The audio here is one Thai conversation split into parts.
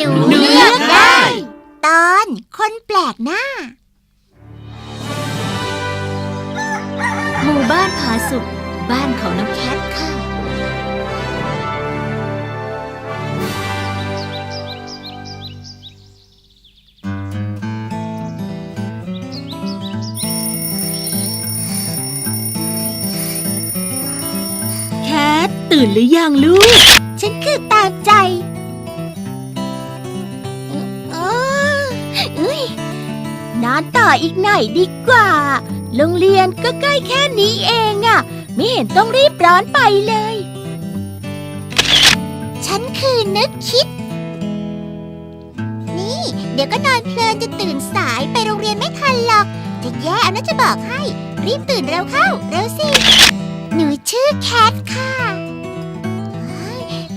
หนูเลือกได้ ตอนคนแปลกหน้า หมู่บ้านผาสุกบ้านของน้องแคทค่ะ แคทตื่นหรือยังลูก ฉันคือตามใจ อนต่ออีกหน่อยดีกว่า โรงเรียนก็ใกล้แค่นี้เองอะไม่เห็นต้องรีบร้อนไปเลย ฉันคือนึกคิด นี่ เดี๋ยวก็นอนเพลินจะตื่นสายไปโรงเรียนไม่ทันหรอก จะแย่เอานะจะบอกให้ รีบตื่นเร็วเข้า เร็วสิ หนูชื่อแคทค่ะ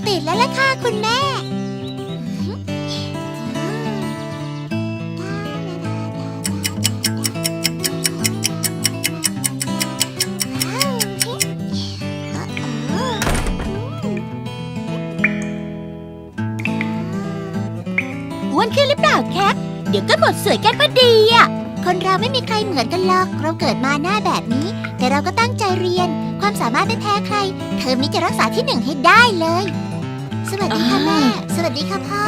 ตื่นแล้วล่ะค่ะคุณแม่ ก็หมดสวยกันพอดีอะ คนเราไม่มีใครเหมือนกันหรอก เราเกิดมาหน้าแบบนี้ แต่เราก็ตั้งใจเรียน ความสามารถไม่แพ้ใครเทอมนี้จะรักษาที่หนึ่งให้ได้เลย สวัสดีค่ะแม่ สวัสดีค่ะพ่อ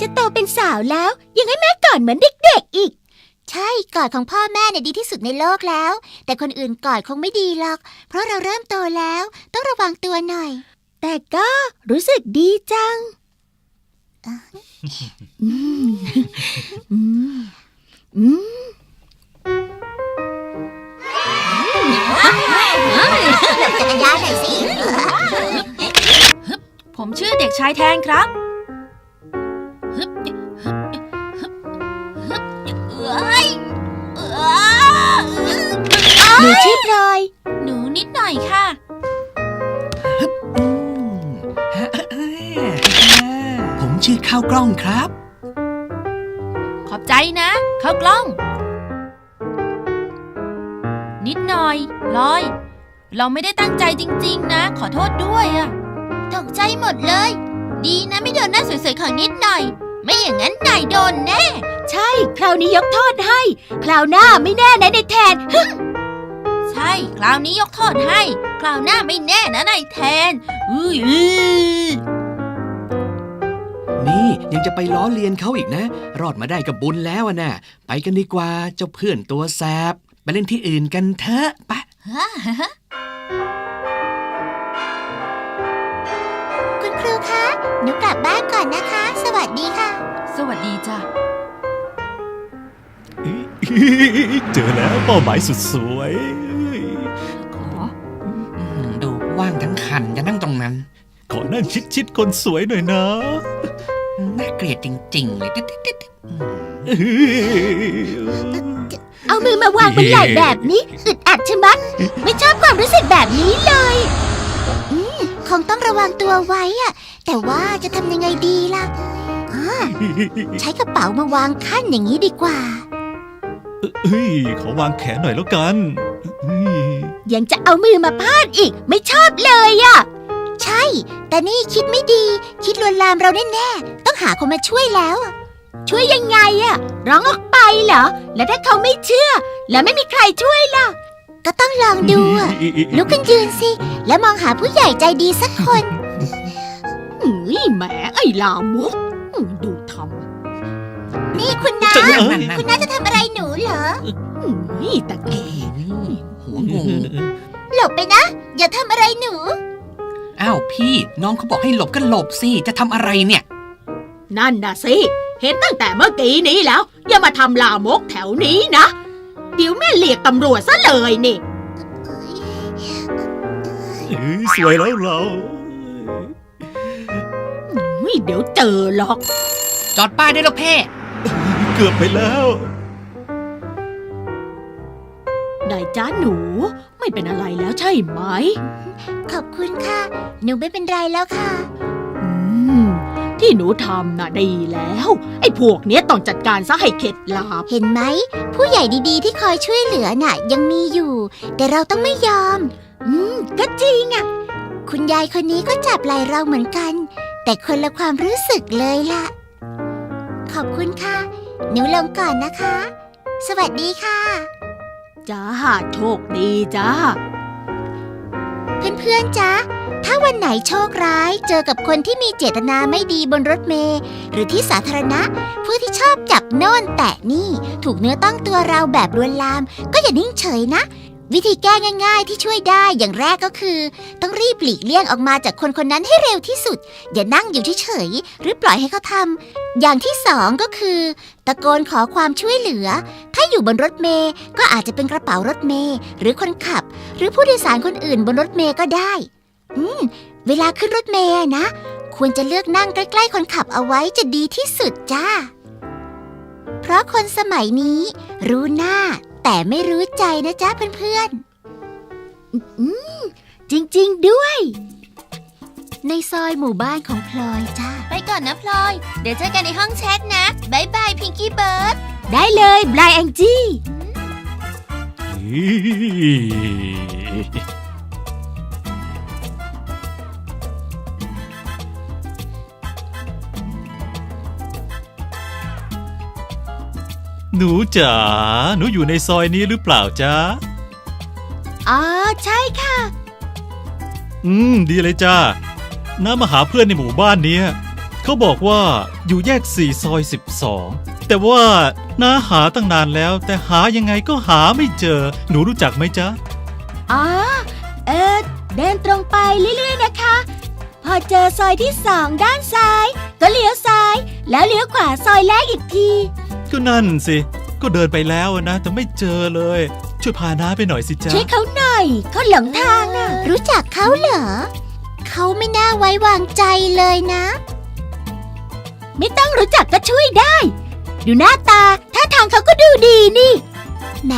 จะโตเป็นสาวแล้ว ยังให้แม่กอดเหมือนเด็กๆอีก ใช่กอดของพ่อแม่เนี่ยดีที่สุดในโลกแล้ว แต่คนอื่นกอดคงไม่ดีหรอก เพราะเราเริ่มโตแล้ว ต้องระวังตัวหน่อย แต่ก็รู้สึกดีจัง จักรยานหน่อยสิ ผมชื่อเด็กชายแทนครับฮึบฮึบฮึบฮึบเอ้ยเอ้ย หนูชื่อาวกล้องครับ ขอบใจนะเข้ากล้อง นิดหน่อยลอย เราไม่ได้ตั้งใจจริง ๆ นะ ขอโทษด้วยอะตกใจหมดเลย ดีนะไม่โดนหน้าสวยๆของนิดหน่อย ไม่อย่างนั้นนายโดนแน่ ใช่ คราวนี้ยกโทษให้ คราวหน้าไม่แน่นะในแทน ใช่ คราวนี้ยกโทษให้ คราวหน้าไม่แน่นะนายแทนอุ้ยอื้อ นี่ยังจะไปล้อเลียนเขาอีกนะ รอดมาได้กับบุญแล้วอะนะไปกันดีกว่าเจ้าเพื่อนตัวแสบ ไปเล่นที่อื่นกันเถอะไปคุณครูคะ หนูกลับบ้านก่อนนะคะ สวัสดีค่ะ สวัสดีจ้ะเจอแล้วเป้าหมายสุดสวยขออืมดูว่างทั้งคันจะนั่งตรงนั้น ขอนั่งชิดๆคนสวยหน่อยนะน่าเกลียดจริง ๆ เลยติ๊ดติ๊ดติ๊ดอืมเอามือมาวางบนไหล่แบบนี้อึดอัดใช่ไหมไม่ชอบความรู้สึกแบบนี้เลยอืมคงต้องระวังตัวไว้อะแต่ว่าจะทำยังไงดีล่ะอ่าใช้กระเป๋ามาวางขั้นอย่างนี้ดีกว่า เฮ้ยขอวางแขนหน่อยแล้วกันเฮ้ยยังจะเอามือมาพาดอีก ไม่ชอบเลยอะ ใช่ แต่นี่คิดไม่ดี คิดลวนลามเราแน่ๆ ต้องหาคนมาช่วยแล้วอะช่วยยังไงอะร้องออกไปเหรอ แล้วถ้าเขาไม่เชื่อ แล้วไม่มีใครช่วยล่ะ ก็ต้องลองดูอะลุกขึ้นยืนสิ แล้วมองหาผู้ใหญ่ใจดีสักคนอุ้ยแหมไอ้ลามกอืมดูทนี่คุณน้านั่นนั่นนั่นคุณน้าจะทำอะไรหนูเหรอำอุ้ยตะเกนี่หัวงูหลบไปนะ อย่าทำอะไรหนู อ้าวพี่น้องเขาบอกให้หลบก็หลบสิ จะทำอะไรเนี่ย นั่นนะสิ เห็นตั้งแต่เมื่อกี้นี้แล้ว อย่ามาทำลามกแถวนี้นะ เดี๋ยวแม่เรียกตำรวจซะเลยนี่เฮ้ยสวยแล้วเราอุ้ยเดี๋ยวเจอหรอก จอดป้ายได้แล้วเพ่เกือบไปแล้ว นายจ้าหนู ไม่เป็นอะไรแล้วใช่ไหม ขอบคุณค่ะ หนูไม่เป็นไรแล้วค่ะ อืม ที่หนูทำน่ะดีแล้ว ไอ้พวกเนี้ยต้องจัดการซะให้เข็ดหลาบ เห็นไหม ผู้ใหญ่ดีๆ ที่คอยช่วยเหลือน่ะ ยังมีอยู่ แต่เราต้องไม่ยอม อืม ก็จริงอะ คุณยายคนนี้ก็จับไหล่เราเหมือนกัน แต่คนละความรู้สึกเลยล่ะ ขอบคุณค่ะ หนูลงก่อนนะคะ สวัสดีค่ะ จ้าโชคดีจ้า เพื่อนๆจ้าถ้าวันไหนโชคร้ายเจอกับคนที่มีเจตนาไม่ดีบนรถเมล์หรือที่สาธารณะ ผู้ที่ชอบจับโน่นแตะนี่ ถูกเนื้อต้องตัวเราแบบลวนลาม ก็อย่านิ่งเฉยนะ วิธีแก้ง่าย ๆ ที่ช่วยได้อย่างแรกก็คือ ต้องรีบหลีกเลี่ยงออกมาจากคนคนนั้นให้เร็วที่สุด อย่านั่งอยู่เฉยๆหรือปล่อยให้เขาทำอย่างที่สองก็คือ ตะโกนขอความช่วยเหลือ ถ้าอยู่บนรถเมล์ก็อาจจะเป็นกระเป๋ารถเมล์หรือคนขับ หรือผู้โดยสารคนอื่นบนรถเมล์ก็ได้ อืม เวลาขึ้นรถเมล์นะ ควรจะเลือกนั่งใกล้ๆคนขับเอาไว้จะดีที่สุดจ้า เพราะคนสมัยนี้รู้หน้า แต่ไม่รู้ใจนะจ๊ะเพื่อนๆอืมจริงๆด้วย ในซอยหมู่บ้านของพลอยจ้าไปก่อนนะพลอย เดี๋ยวเจอกันในห้องแชทนะบายบายพิงกี้เบิร์ดได้เลยบลายแองจี้ หนูจ๋าหนูอยู่ในซอยนี้หรือเปล่าจ๊ะ อ๋อ ใช่ค่ะ อืม ดีเลยจ้าน้ามาหาเพื่อนในหมู่บ้านเนี้ยเขาบอกว่าอยู่แยกสี่ซอยสิบสองแต่ว่าน้าหาตั้งนานแล้ว แต่หายังไงก็หาไม่เจอ หนูรู้จักไหมจ๊ะ อ๋อ เออเดินตรงไปเรื่อยๆนะคะ พอเจอซอยที่สองด้านซ้าย ก็เลี้ยวซ้าย แล้วเลี้ยวขวาซอยแรกอีกที ก็นั่นสิ ก็เดินไปแล้วนะแต่ไม่เจอเลย ช่วยพาน้าไปหน่อยสิจ๊ะช่วยเขาหน่อยเขาหลงทางน่ะ รู้จักเขาเหรอ เขาไม่น่าไว้วางใจเลยนะ ไม่ต้องรู้จักก็ช่วยได้ ดูหน้าตาท่าทางเขาก็ดูดีนี่ แหม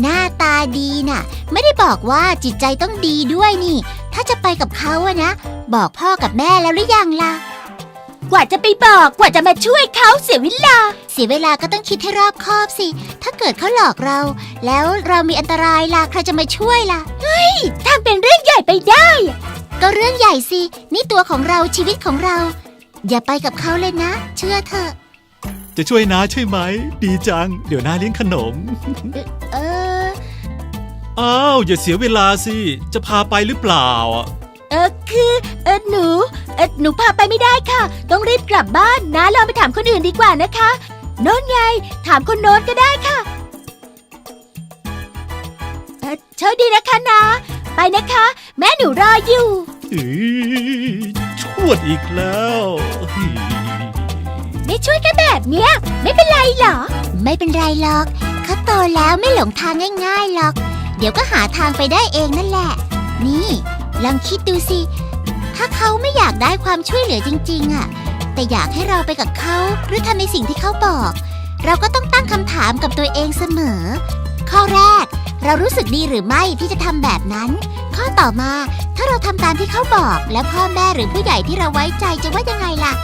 หน้าตาดีน่ะ ไม่ได้บอกว่าจิตใจต้องดีด้วยนี่ ถ้าจะไปกับเขาอะนะ บอกพ่อกับแม่แล้วหรือยังล่ะ กว่าจะไปบอกกว่าจะมาช่วยเขาเสียเวลา เสียเวลาก็ต้องคิดให้รอบคอบสิ ถ้าเกิดเขาหลอกเรา แล้วเรามีอันตรายล่ะใครจะมาช่วยล่ะทำเป็นเรื่องใหญ่ไปได้ ก็เรื่องใหญ่สิ นี่ตัวของเราชีวิตของเรา อย่าไปกับเขาเลยนะ เชื่อเถอะ จะช่วยน้าใช่ไหม ดีจัง เดี๋ยวน้าเลี้ยงขนม เออ อ้าว อย่าเสียเวลาสิ จะพาไปหรือเปล่าอะเออคือเออหนูเออหนูพาไปไม่ได้ค่ะ ต้องรีบกลับบ้านนะลองไปถามคนอื่นดีกว่านะคะ โน้นไง ถามคนโน้นก็ได้ค่ะเออโชคดีนะคะนะ ไปนะคะ แม่หนูรออยู่อีชวดอีกแล้วเฮ้ยไม่ช่วยกันแบบเนี้ย ไม่เป็นไรเหรอ ไม่เป็นไรหรอก เขาโตแล้วไม่หลงทางง่ายๆหรอก เดี๋ยวก็หาทางไปได้เองนั่นแหละ นี่ ลองคิดดูสิ ถ้าเขาไม่อยากได้ความช่วยเหลือจริง ๆอะ แต่อยากให้เราไปกับเขา หรือทำในสิ่งที่เขาบอก เราก็ต้องตั้งคำถามกับตัวเองเสมอ ข้อแรก เรารู้สึกดีหรือไม่ที่จะทำแบบนั้น ข้อต่อมาถ้าเราทำตามที่เขาบอก แล้วพ่อแม่หรือผู้ใหญ่ที่เราไว้ใจจะว่ายังไงล่ะ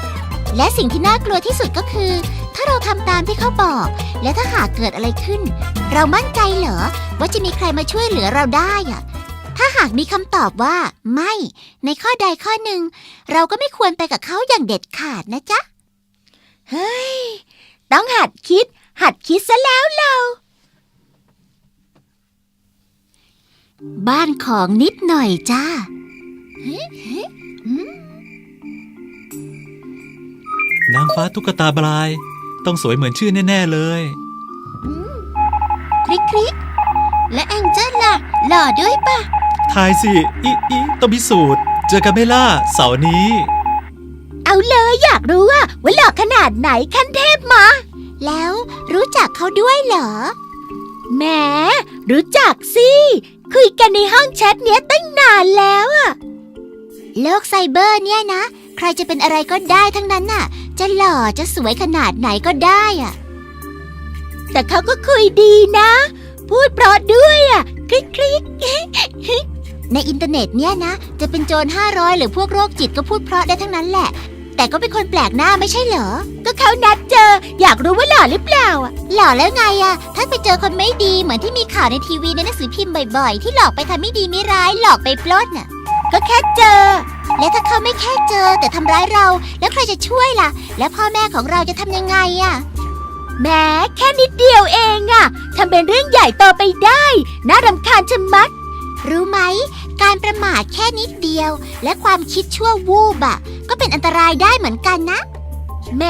และสิ่งที่น่ากลัวที่สุดก็คือ ถ้าเราทำตามที่เขาบอก และถ้าหากเกิดอะไรขึ้น เรามั่นใจเหรอว่าจะมีใครมาช่วยเหลือเราได้อะ ถ้าหากมีคำตอบว่า ไม่ ในข้อใดข้อหนึ่ง เราก็ไม่ควรไปกับเขาอย่างเด็ดขาดนะจ๊ะ เฮ้ย ต้องหัดคิด หัดคิดซะแล้วเรา บ้านของนิดหน่อยจ้านางฟ้าตุ๊กตาบลาย ต้องสวยเหมือนชื่อแน่ ๆ เลย คลิกคลิกและแองเจิลล่ะ หล่อด้วยปะ ทายสิ อีอีต้องพิสูจน์ เจอกันไม่ล่ะเสาร์นี้ เอาเลยอยากรู้ว่าว่าหลอกขนาดไหนขั้นเทพมาแล้วรู้จักเขาด้วยเหรอแหมรู้จักสิ คุยกันในห้องแชทเนี้ยตั้งนานแล้วอะโลกไซเบอร์เนี่ยนะ ใครจะเป็นอะไรก็ได้ทั้งนั้นน่ะ จะหล่อจะสวยขนาดไหนก็ได้อะแต่เขาก็คุยดีนะ พูดเพราะด้วยอะคลิกคลิก ในอินเทอร์เน็ตเนี่ยนะ จะเป็นโจร500 หรือพวกโรคจิตก็พูดเพราะได้ทั้งนั้นแหละ แต่ก็เป็นคนแปลกหน้าไม่ใช่เหรอ ก็เขานัดเจอ อยากรู้ว่าหล่อหรือเปล่าอะหล่อแล้วไงอะถ้าไปเจอคนไม่ดีเหมือนที่มีข่าวในทีวีในหนังสือพิมพ์บ่อยๆ ที่หลอกไปทำไม่ดีไม่ร้ายหลอกไปปล้นน่ะ ก็แค่เจอ และถ้าเขาไม่แค่เจอแต่ทำร้ายเรา แล้วใครจะช่วยล่ะ แล้วพ่อแม่ของเราจะทำยังไงอะแม้แค่นิดเดียวเองอะทำเป็นเรื่องใหญ่โตไปได้ น่ารำคาญชะมัด รู้ไหม การประมาทแค่นิดเดียว และความคิดชั่ววูบอะก็เป็นอันตรายได้เหมือนกันนะ แหม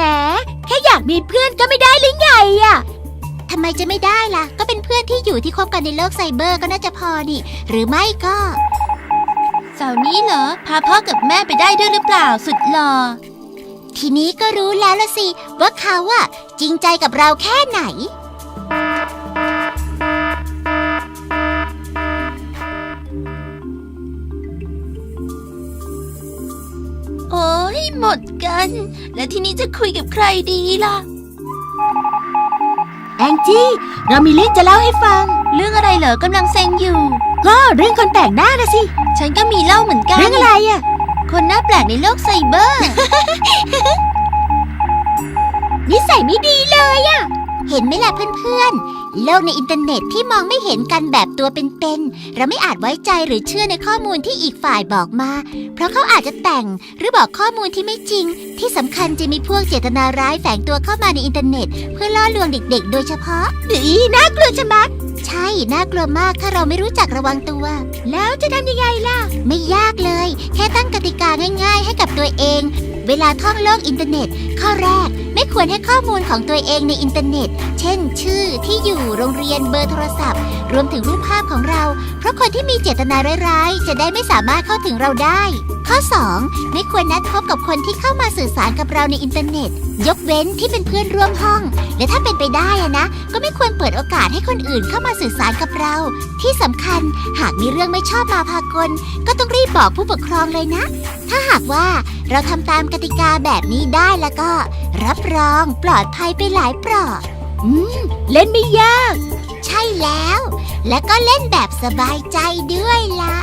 แค่อยากมีเพื่อนก็ไม่ได้หรือไงอะทำไมจะไม่ได้ล่ะ ก็เป็นเพื่อนที่อยู่ที่คบกันในโลกไซเบอร์ก็น่าจะพอนี่ หรือไม่ก็เสาร์นี้เหรอ พาพ่อกับแม่ไปได้ด้วยหรือเปล่าสุดหล่อทีนี้ก็รู้แล้วละสิ ว่าเขาอะจริงใจกับเราแค่ไหน หมดกัน แล้วทีนี้จะคุยกับใครดีล่ะ แองจี้ เรามีเรื่องจะเล่าให้ฟัง เรื่องอะไรเหรอกำลังเซ็งอยู่ ก็เรื่องคนแปลกหน้านะสิ ฉันก็มีเล่าเหมือนกัน เรื่องอะไรอะคนหน้าแปลกในโลกไซเบอร์ นิสัยไม่ดีเลยเห็นไหมล่ะเพื่อนๆ โลกในอินเทอร์เน็ตที่มองไม่เห็นกันแบบตัวเป็นๆ เราไม่อาจไว้ใจหรือเชื่อในข้อมูลที่อีกฝ่ายบอกมา เพราะเขาอาจจะแต่งหรือบอกข้อมูลที่ไม่จริง ที่สำคัญจะมีพวกเจตนาร้ายแฝงตัวเข้ามาในอินเทอร์เน็ต เพื่อล่อลวงเด็กๆ โดยเฉพาะดีน่ากลัวชะมัด ใช่ น่ากลัวมากถ้าเราไม่รู้จักระวังตัว แล้วจะทำยังไงล่ะ ไม่ยากเลย แค่ตั้งกติกาง่าย ๆ ให้กับตัวเอง เวลาท่องโลกอินเทอร์เน็ต ข้อแรก ไม่ควรให้ข้อมูลของตัวเองในอินเทอร์เน็ต เช่น ชื่อที่อยู่โรงเรียนเบอร์โทรศัพท์ รวมถึงรูปภาพของเรา เพราะคนที่มีเจตนาร้ายๆ จะได้ไม่สามารถเข้าถึงเราได้ ข้อ 2 ไม่ควรนัดพบกับคนที่เข้ามาสื่อสารกับเราในอินเทอร์เน็ต ยกเว้นที่เป็นเพื่อนร่วมห้อง และถ้าเป็นไปได้อะนะ ก็ไม่ควรเปิดโอกาสให้คนอื่นเข้ามาสื่อสารกับเรา ที่สำคัญหากมีเรื่องไม่ชอบมาพากล ก็ต้องรีบบอกผู้ปกครองเลยนะ ถ้าหากว่าเราทำตามกติกาแบบนี้ได้แล้วก็รับรอง ปลอดภัยไปหลายเปราะอืม เล่นไม่ยาก ใช่แล้ว และก็เล่นแบบสบายใจด้วยล่ะ